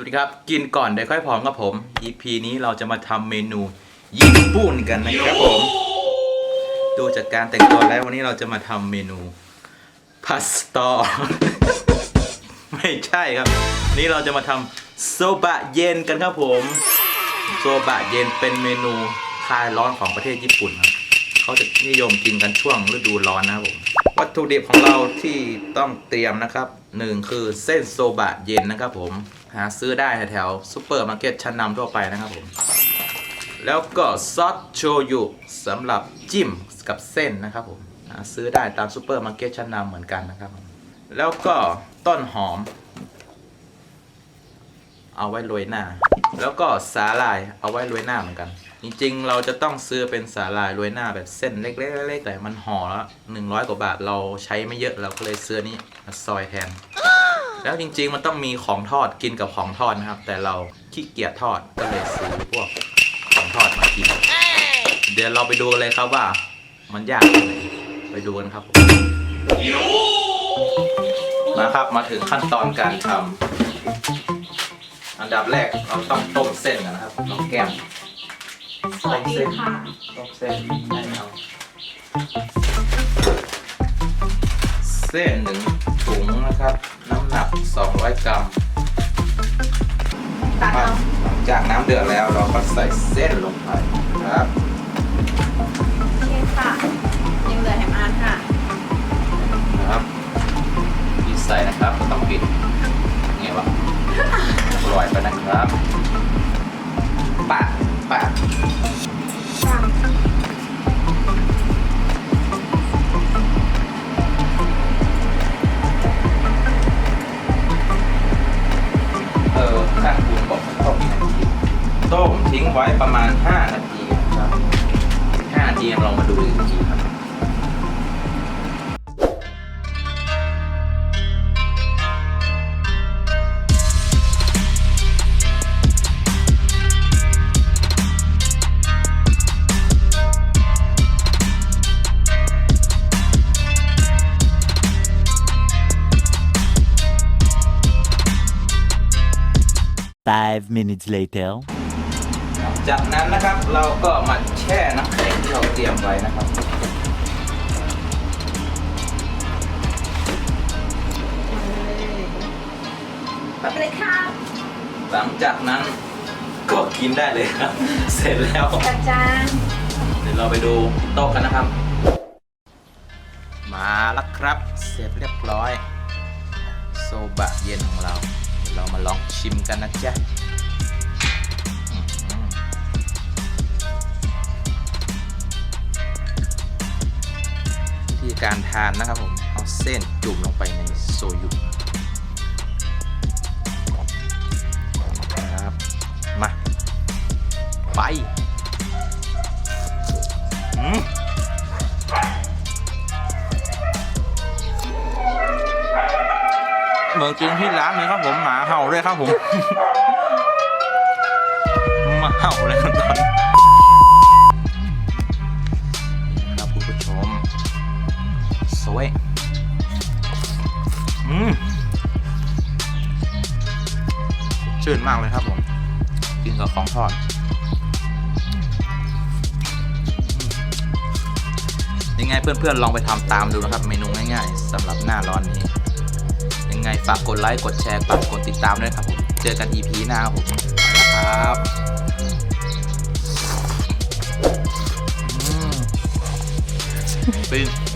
สวัสดีครับ กินก่อนเดี๋ยวค่อยผอมกับผม EP นี้เราจะมาทำเมนูญี่ปุ่นกันนะครับผม ดูจากการแต่งตัวแล้ววันนี้เราจะมาทำเมนูพาสต้าไม่ใช่ครับ นี่เราจะมาทำโซบะเย็นกันครับผม โซบะเย็นเป็นเมนูคลายร้อนของประเทศญี่ปุ่นครับเขาจะนิยมกินกันช่วงฤดูร้อนนะครับผม วัตถุดิบของเราที่ต้องเตรียมนะครับหนึ่งคือเส้นโซบะเย็นนะครับผมาซื้อได้แถวๆซูเปอร์มาร์เก็ตชั้นนำทั่วไปนะครับผม แล้วก็ซอสโชยุสำหรับจิ้มกับเส้นนะครับผมหาซื้อได้ตามซูเปอร์มาร์เก็ตชั้นนำเหมือนกันนะครับผมแล้วก็ต้นหอม เอาไว้โรยหน้า แล้วก็สาลายเอาไว้โรยหน้าเหมือนกัน จริงๆ เราจะต้องซื้อเป็นสาลายโรยหน้าแบบเส้นเล็กๆแต่มันห่อละหนึ่งร้อยกว่าบาทเราใช้ไม่เยอะเราก็เลยซื้อนี้มาซอยแทน แล้วจริงๆมันต้องมีของทอดกินกับของทอดนะครับ แต่เราขี้เกียจทอดก็เลยซื้อพวกของทอดมากิน เดี๋ยวเราไปดูกันเลยครับว่า มันยากแค่ไหนไปดูกันครับผมมาครับมาถึงขั้นตอนการทำอันดับแรกเราต้องต้มเส้นกันนะครับน้องแก้มสวัสดีค่ะต้มเส้นให้เราเส้นหนึ่งถุงนะครับน้ำหนัก 200 กรัมตักเอา หลังจากน้ำเดือดแล้วเราก็ใส่เส้นลงไปครับ ต้มทิ้งไว้ประมาณ 5 นาทีครับ5นาทีเรามาดูอีกทีครับ Five minutes later. จากนั้นนะครับเราก็มาแช่น้ำแข็งที่เราเตรียมไว้นะครับ ไปเลยค่ะหลังจากนั้นก็กินได้เลยครับ เสร็จแล้ว จัดจานเดี๋ยวเราไปดูโต๊ะกันนะครับ มาแล้วครับ เสร็จเรียบร้อย โซบะเย็นของเราเดี๋ยวเรามาลองชิมกันนะจ๊ะ การทานนะครับผมเอาเส้นจุ่มลงไปในโซยุครับมาไปอืมเหมือนกินที่ร้านเลยครับผมหมาเห่าด้วยครับผม มาเห่าเลยครับตอน อืมชื่นมากเลยครับผม กินกับของทอดยังไงเพื่อนๆลองไปทำตามดูนะครับ เมนูง่ายๆสำหรับหน้าร้อนนี้ ยังไงฝากกดไลค์ กดแชร์ฝากกดติดตามด้วยครับผม เจอกัน EP หน้าครับผมไปแล้วครับอืมปิ้ง